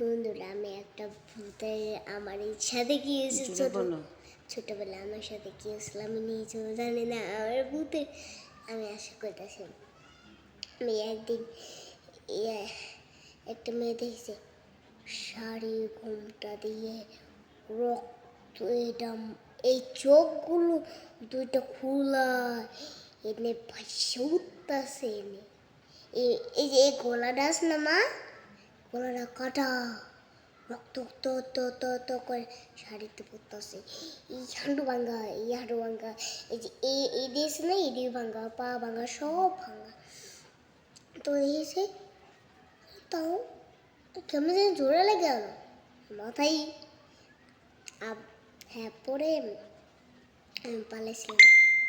বন্ধুরা আমি একটা ভূতের আমার সাথে গিয়েছি ছোটবেলা আমার সাথে গিয়েছিল আমি নিজেও জানি না আমার ভূতের আমি আশা করতেছি আমি একদিন ইয়ে একটা মেয়ে দেখছি শাড়ি ঘুমটা দিয়ে রক্ত এটা এই চোখগুলো দুইটা খোলা এনে ভাসে উঠতেছে এনে। এই এই যে এই গলাটা আছে না মা? গলাটা কাটা রক্ত তো তো তো করে শাড়িতে পড়তেছে এই হাঁটু ভাঙ্গা, এই হাঁটু ভাঙ্গা। এই যে এই এই দিয়েছ না, এই দিয়ে ভাঙ্গা, পা ভাঙ্গা, সব ভাঙ্গা। তো দিয়েছে তাও কেমন যেন জোরে লেগে গেল মাথায় হ্যাঁ পরে পালাইছিলাম।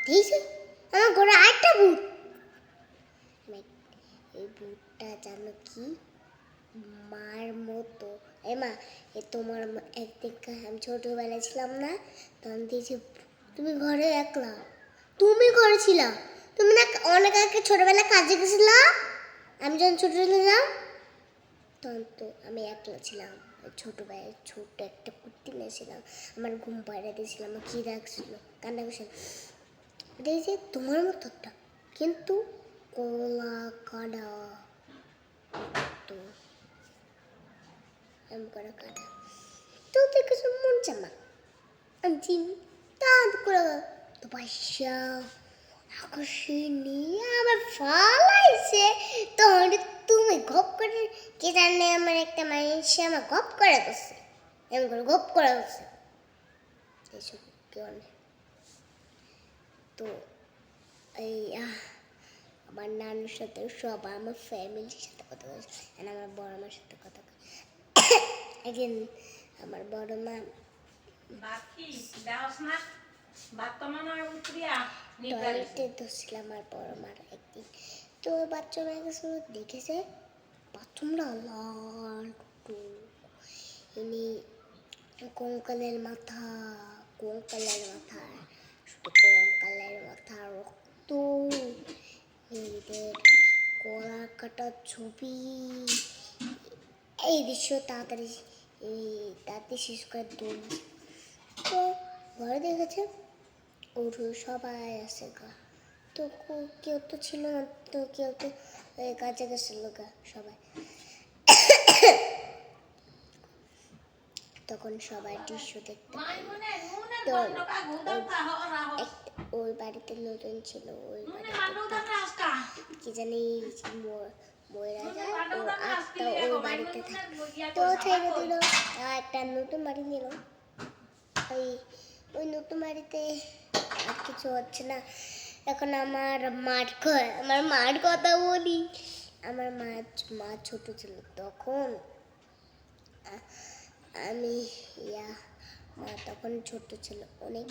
দিয়েছে আমার ঘরে আরেকটা আমি- এই ভূতটা জানো কি? মার মতো। এ মা, এ তোমার একদিন আমি ছোটবেলায় ছিলাম না, তখন দিয়েছে তুমি ঘরে একলা। তুমি ঘরে ছিলা? তুমি না অনেক আগে ছোটবেলায় কাজে গেছিলা? আমি যখন ছোট ছিলাম, তখন তো আমি একলা ছিলাম। ছোটবেলায় ছোট একটা কুর্তি নিয়েছিলাম। আমার ঘুম পাড়ে দিয়েছিলাম আমার কি রাখছিল কান্না করছিল। দেখছি তোমার মতো একটা, কিন্তু কলা কাটা তো এম করে কাটা তো দেখেছ মন চামা আমি করে তো পয়সা নিয়ে আবার ফালাইছে। তখন তুমি গপ করে, কে জানে আমার একটা মানুষ আমার গপ করে বসছে এমন করে গপ করে বসছে এইসব কেউ তো এই আমার নানুর সাথে সব, আমার ফ্যামিলির সাথে কথা বলছে। আমার বড় মার সাথে কথা একদিন আমার বড় মা। টয়লেটে ধরছিলাম আমার বড় মার একদিন। তো বাচ্চারা গেছে দেখেছে বাথরুমটা লাল। ইনি কঙ্কালের মাথা কঙ্কালের মাথা শুধু কঙ্কালের মাথা রক্ত। এদের কলা কাটা ছবি এই দৃশ্য তাড়াতাড়ি, এই তাড়াতাড়ি শেষ করে দৌড় তো ঘরে দেখেছে ওর সবাই আছে গা। তো কেউ তো ছিল না, তো কেউ তো কাছে গেছিল গা সবাই। তখন সবাই দৃশ্য দেখতে তো ওই বাড়িতে নতুন ছিল ওই বাড়িতে কি জানি ময়রা যায়। ওর আত্মা রাস্তা বাড়িতে থাকে তো ছেড়ে দিল। একটা নতুন বাড়ি নিল। ওই ওই নতুন বাড়িতে আর কিছু হচ্ছে না। এখন আমার মার আমার মার কথা বলি। আমার মা মা ছোট ছিল তখন। আমি ইয়া মা তখন ছোট ছিল। অনেক